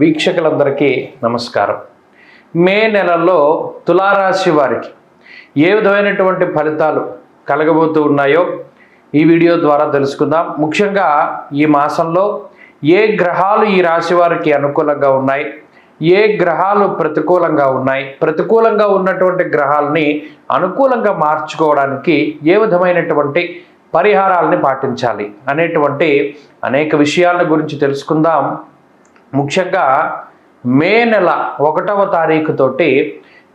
వీక్షకులందరికీ నమస్కారం. మే నెలలో తులారాశి వారికి ఏ విధమైనటువంటి ఫలితాలు కలగబోతూ ఉన్నాయో ఈ వీడియో ద్వారా తెలుసుకుందాం. ముఖ్యంగా ఈ మాసంలో ఏ గ్రహాలు ఈ రాశి వారికి అనుకూలంగా ఉన్నాయి? ఏ గ్రహాలు ప్రతికూలంగా ఉన్నాయి? ప్రతికూలంగా ఉన్నటువంటి గ్రహాలని అనుకూలంగా మార్చుకోవడానికి ఏ విధమైనటువంటి పరిహారాలని పాటించాలి అనేటువంటి అనేక విషయాల గురించి తెలుసుకుందాం. ముఖ్యంగా మే నెల ఒకటవ తారీఖు తోటి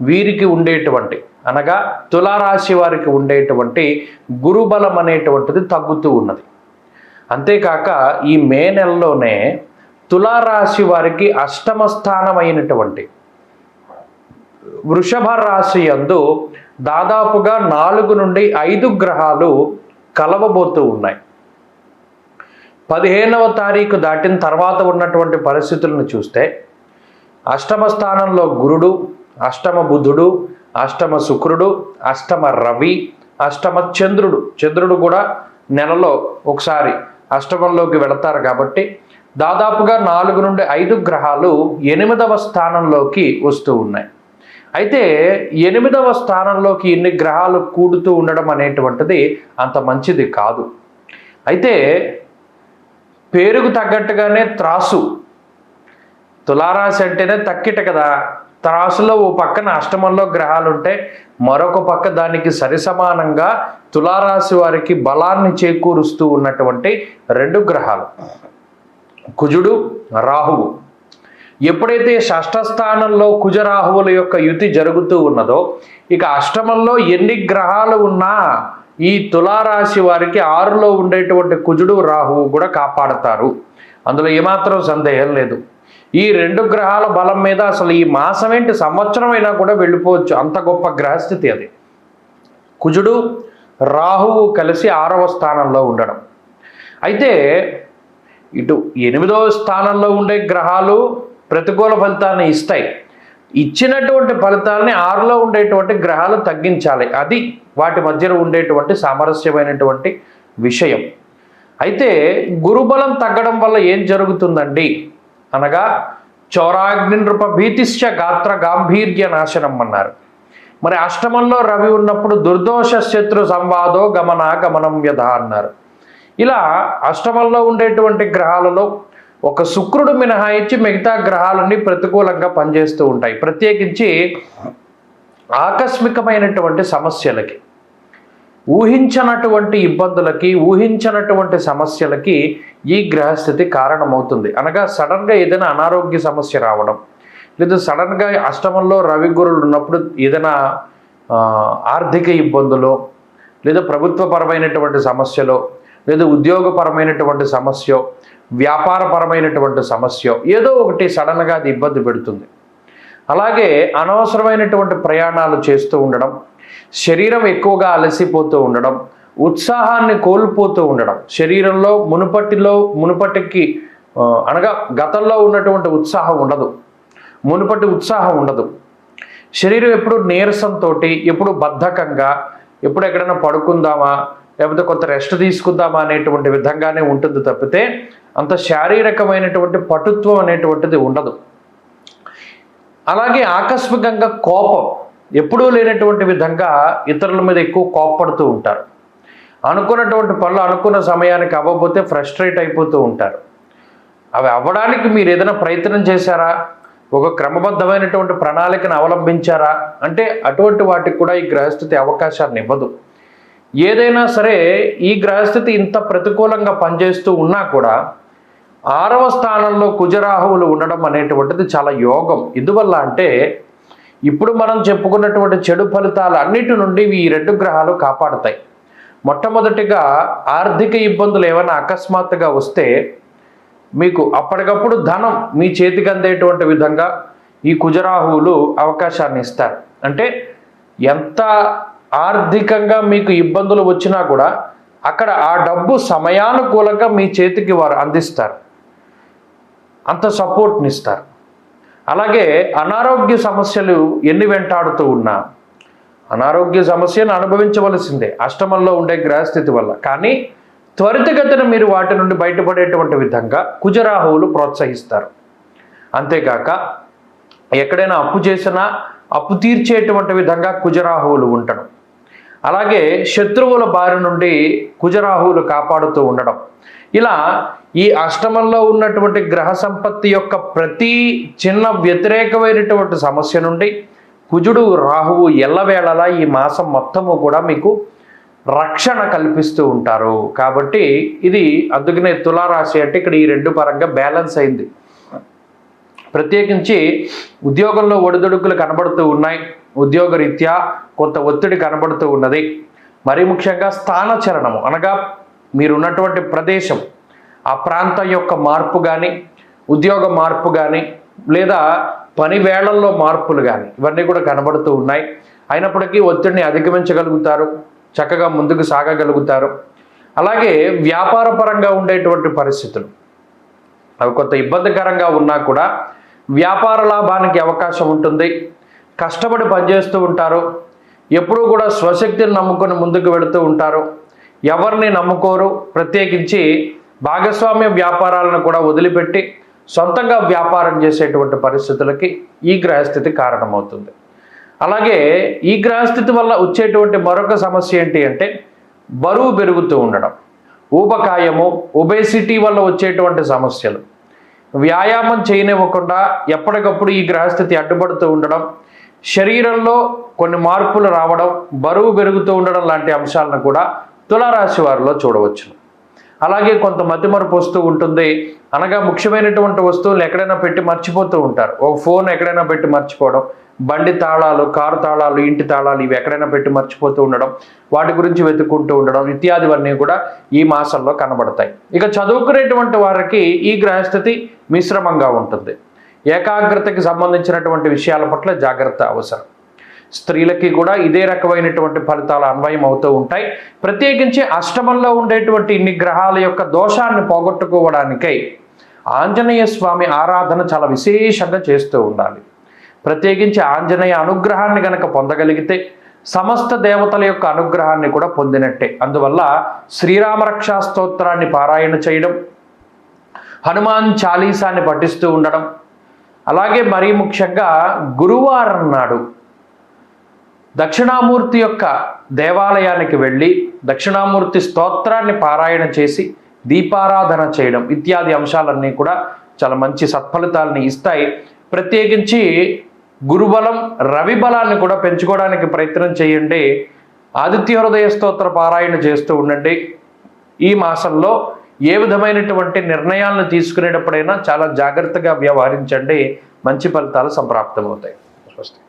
వీరికి ఉండేటువంటి అనగా తులారాశి వారికి ఉండేటువంటి గురుబలం అనేటువంటిది తగ్గుతూ ఉన్నది. అంతేకాక ఈ మే నెలలోనే తులారాశి వారికి అష్టమ స్థానమైనటువంటి వృషభ రాశి యందు దాదాపుగా నాలుగు నుండి ఐదు గ్రహాలు కలవబోతూ ఉన్నాయి. పదిహేనవ తారీఖు దాటిన తర్వాత ఉన్నటువంటి పరిస్థితులను చూస్తే అష్టమ స్థానంలో గురుడు అష్టమ బుధుడు అష్టమ శుక్రుడు అష్టమ రవి అష్టమ చంద్రుడు. చంద్రుడు కూడా నెలలో ఒకసారి అష్టమంలోకి వెళతారు కాబట్టి దాదాపుగా నాలుగు నుండి ఐదు గ్రహాలు ఎనిమిదవ స్థానంలోకి వస్తూ ఉన్నాయి. అయితే ఎనిమిదవ స్థానంలోకి ఇన్ని గ్రహాలు కూడుతూ ఉండడం అనేటువంటిది అంత మంచిది కాదు. అయితే పేరుకు తగ్గట్టుగానే త్రాసు. తులారాశి అంటేనే తక్కిట కదా. త్రాసులో ఓ పక్కన అష్టమంలో గ్రహాలు ఉంటే మరొక పక్క దానికి సరిసమానంగా తులారాశి వారికి బలాన్ని చేకూరుస్తూ ఉన్నటువంటి రెండు గ్రహాలు. కుజుడు రాహువు. ఎప్పుడైతే షష్ఠస్థానంలో కుజరాహువుల యొక్క యుతి జరుగుతూ ఉన్నదో ఇక అష్టమంలో ఎన్ని గ్రహాలు ఉన్నా ఈ తులారాశి వారికి ఆరులో ఉండేటువంటి కుజుడు రాహువు కూడా కాపాడతారు. అందులో ఏమాత్రం సందేహం లేదు. ఈ రెండు గ్రహాల బలం మీద అసలు ఈ మాసం ఏంటి సంవత్సరం అయినా కూడా వెళ్ళిపోవచ్చు. అంత గొప్ప గ్రహస్థితి అది. కుజుడు రాహువు కలిసి ఆరవ స్థానంలో ఉండడం. అయితే ఇటు ఎనిమిదవ స్థానంలో ఉండే గ్రహాలు ప్రతికూల ఫలితాన్ని ఇస్తాయి. ఇచ్చినటువంటి ఫలితాలని ఆరులో ఉండేటువంటి గ్రహాలు తగ్గించాలి. అది వాటి మధ్యలో ఉండేటువంటి సామరస్యమైనటువంటి విషయం. అయితే గురుబలం తగ్గడం వల్ల ఏం జరుగుతుందండి? అనగా చౌరాగ్ని నృప భీతిశ్చ గాత్ర గాంభీర్య నాశనం అన్నారు. మరి అష్టమంలో రవి ఉన్నప్పుడు దుర్దోష శత్రు సంవాదో గమన గమనం వ్యధ అన్నారు. ఇలా అష్టమంలో ఉండేటువంటి గ్రహాలలో ఒక శుక్రుడు మినహాయించి మిగతా గ్రహాలన్నీ ప్రతికూలంగా పనిచేస్తూ ఉంటాయి. ప్రత్యేకించి ఆకస్మికమైనటువంటి సమస్యలకి ఊహించనటువంటి ఇబ్బందులకి ఊహించనటువంటి సమస్యలకి ఈ గ్రహస్థితి కారణమవుతుంది. అనగా సడన్గా ఏదైనా అనారోగ్య సమస్య రావడం లేదా సడన్గా అష్టమంలో రవి గురులు ఉన్నప్పుడు ఏదైనా ఆర్థిక ఇబ్బందులు లేదా ప్రభుత్వపరమైనటువంటి సమస్యలో లేదా ఉద్యోగపరమైనటువంటి సమస్య వ్యాపారపరమైనటువంటి సమస్య ఏదో ఒకటి సడన్గా అది ఇబ్బంది పెడుతుంది. అలాగే అనవసరమైనటువంటి ప్రయాణాలు చేస్తూ ఉండడం శరీరం ఎక్కువగా అలసిపోతూ ఉండడం ఉత్సాహాన్ని కోల్పోతూ ఉండడం శరీరంలో మునుపటిలో మునుపటికి అనగా గతంలో ఉన్నటువంటి ఉత్సాహం ఉండదు. మునుపటి ఉత్సాహం ఉండదు. శరీరం ఎప్పుడు నీరసంతో ఎప్పుడు బద్ధకంగా ఎప్పుడు ఎక్కడైనా పడుకుందామా లేకపోతే కొంత రెస్ట్ తీసుకుందామా అనేటువంటి విధంగానే ఉంటుంది తప్పితే అంత శారీరకమైనటువంటి పటుత్వం అనేటువంటిది ఉండదు. అలాగే ఆకస్మికంగా కోపం ఎప్పుడూ లేనటువంటి విధంగా ఇతరుల మీద ఎక్కువ కోప్పడుతూ ఉంటారు. అనుకున్నటువంటి పనులు అనుకున్న సమయానికి అవ్వకపోతే ఫ్రస్ట్రేట్ అయిపోతూ ఉంటారు. అవి అవ్వడానికి మీరు ఏదైనా ప్రయత్నం చేశారా? ఒక క్రమబద్ధమైనటువంటి ప్రణాళికను అవలంబించారా? అంటే అటువంటి వాటికి కూడా ఈ గ్రహస్థితి అవకాశాన్ని ఇవ్వదు. ఏదైనా సరే ఈ గ్రహస్థితి ఇంత ప్రతికూలంగా పనిచేస్తూ ఉన్నా కూడా ఆరవ స్థానంలో కుజరాహువులు ఉండడం అనేటువంటిది చాలా యోగం. ఎందువల్ల అంటే ఇప్పుడు మనం చెప్పుకున్నటువంటి చెడు ఫలితాలు అన్నిటి నుండి ఈ రెండు గ్రహాలు కాపాడుతాయి. మొట్టమొదటిగా ఆర్థిక ఇబ్బందులు ఏమైనా అకస్మాత్తుగా వస్తే మీకు అప్పటికప్పుడు ధనం మీ చేతికి అందేటువంటి విధంగా ఈ కుజరాహువులు అవకాశాన్ని ఇస్తారు. అంటే ఎంత ఆర్థికంగా మీకు ఇబ్బందులు వచ్చినా కూడా అక్కడ ఆ డబ్బు సమయానుకూలంగా మీ చేతికి వారు అందిస్తారు. అంత సపోర్ట్ని ఇస్తారు అలాగే అనారోగ్య సమస్యలు ఎన్ని వెంటాడుతూ ఉన్నా అనారోగ్య సమస్యను అనుభవించవలసిందే అష్టమంలో ఉండే గ్రహస్థితి వల్ల. కానీ త్వరితగతిన మీరు వాటి నుండి బయటపడేటువంటి విధంగా కుజరాహువులు ప్రోత్సహిస్తారు. అంతేకాక ఎక్కడైనా అప్పు చేసినా అప్పు తీర్చేటువంటి విధంగా కుజరాహువులు ఉండడం. అలాగే శత్రువుల బారి నుండి కుజరాహువులు కాపాడుతూ ఉండడం. ఇలా ఈ అష్టమంలో ఉన్నటువంటి గ్రహ సంపత్తి యొక్క ప్రతి చిన్న వ్యతిరేకమైనటువంటి సమస్య నుండి కుజుడు రాహువు ఎల్లవేళలా ఈ మాసం మొత్తము కూడా మీకు రక్షణ కల్పిస్తూ ఉంటారు. కాబట్టి ఇది అందుకనే తులారాశి అంటే ఇక్కడ ఈ రెండు పరంగా బ్యాలెన్స్ అయింది. ప్రత్యేకించి ఉద్యోగంలో ఒడిదుడుకులు కనబడుతూ ఉన్నాయి. ఉద్యోగ రీత్యా కొంత ఒత్తిడి కనబడుతూ ఉన్నది. మరీ ముఖ్యంగా స్థానచరణము అనగా మీరున్నటువంటి ప్రదేశం ఆ ప్రాంతం యొక్క మార్పు కానీ ఉద్యోగ మార్పు కానీ లేదా పని వేళల్లో మార్పులు కానీ ఇవన్నీ కూడా కనబడుతూ ఉన్నాయి. అయినప్పటికీ ఒత్తిడిని అధిగమించగలుగుతారు చక్కగా ముందుకు సాగగలుగుతారు. అలాగే వ్యాపార పరంగా ఉండేటువంటి పరిస్థితులు. అవి కొంత ఇబ్బందికరంగా ఉన్నా కూడా వ్యాపార లాభానికి అవకాశం ఉంటుంది. కష్టపడి పనిచేస్తూ ఉంటారు. ఎప్పుడూ కూడా స్వశక్తిని నమ్ముకొని ముందుకు వెళుతూ ఉంటారు. ఎవరిని నమ్ముకోరు. ప్రత్యేకించి భాగస్వామ్య వ్యాపారాలను కూడా వదిలిపెట్టి సొంతంగా వ్యాపారం చేసేటువంటి పరిస్థితులకి ఈ గ్రహస్థితి కారణమవుతుంది. అలాగే ఈ గ్రహస్థితి వల్ల వచ్చేటువంటి మరొక సమస్య ఏంటి అంటే బరువు పెరుగుతూ ఉండడం. ఊబకాయము ఒబేసిటీ వల్ల వచ్చేటువంటి సమస్యలు. వ్యాయామం చేయనివ్వకుండా ఎప్పటికప్పుడు ఈ గ్రహస్థితి అడ్డుపడుతూ ఉండడం. శరీరంలో కొన్ని మార్పులు రావడం బరువు పెరుగుతూ ఉండడం లాంటి అంశాలను కూడా తులారాశి వారిలో చూడవచ్చును అలాగే కొంత మతిమరుపు వస్తూ ఉంటుంది. అనగా ముఖ్యమైనటువంటి వస్తువులు ఎక్కడైనా పెట్టి మర్చిపోతూ ఉంటారు. ఒక ఫోన్ ఎక్కడైనా పెట్టి మర్చిపోవడం బండి తాళాలు కారు తాళాలు ఇంటి తాళాలు ఇవి ఎక్కడైనా పెట్టి మర్చిపోతూ ఉండడం వాటి గురించి వెతుక్కుంటూ ఉండడం ఇత్యాదివన్నీ కూడా ఈ మాసంలో కనబడతాయి. ఇక చదువుకునేటువంటి వారికి ఈ గ్రహస్థితి మిశ్రమంగా ఉంటుంది. ఏకాగ్రతకి సంబంధించినటువంటి విషయాల పట్ల జాగ్రత్త అవసరం. స్త్రీలకి కూడా ఇదే రకమైనటువంటి ఫలితాలు అన్వయం అవుతూ ఉంటాయి. ప్రత్యేకించి అష్టమంలో ఉండేటువంటి ఇన్ని గ్రహాల యొక్క దోషాన్ని పోగొట్టుకోవడానికై ఆంజనేయ స్వామి ఆరాధన చాలా విశేషంగా చేస్తూ ఉండాలి. ప్రత్యేకించి ఆంజనేయ అనుగ్రహాన్ని గనక పొందగలిగితే సమస్త దేవతల యొక్క అనుగ్రహాన్ని కూడా పొందినట్టే. అందువల్ల శ్రీరామరక్షా స్తోత్రాన్ని పారాయణ చేయడం హనుమాన్ చాలీసాన్ని పఠిస్తూ ఉండడం అలాగే మరీ ముఖ్యంగా గురువారం నాడు దక్షిణామూర్తి యొక్క దేవాలయానికి వెళ్ళి దక్షిణామూర్తి స్తోత్రాన్ని పారాయణ చేసి దీపారాధన చేయడం ఇత్యాది అంశాలన్నీ కూడా చాలా మంచి సత్ఫలితాలని ఇస్తాయి. ప్రత్యేకించి గురుబలం రవి బలాన్ని కూడా పెంచుకోవడానికి ప్రయత్నం చేయండి. ఆదిత్య హృదయ స్తోత్ర పారాయణ చేస్తూ ఉండండి. ఈ మాసంలో ఏ విధమైనటువంటి నిర్ణయాలను తీసుకునేటప్పుడైనా చాలా జాగ్రత్తగా వ్యవహరించండి. మంచి ఫలితాలు సంప్రాప్తమవుతాయి. స్వస్తి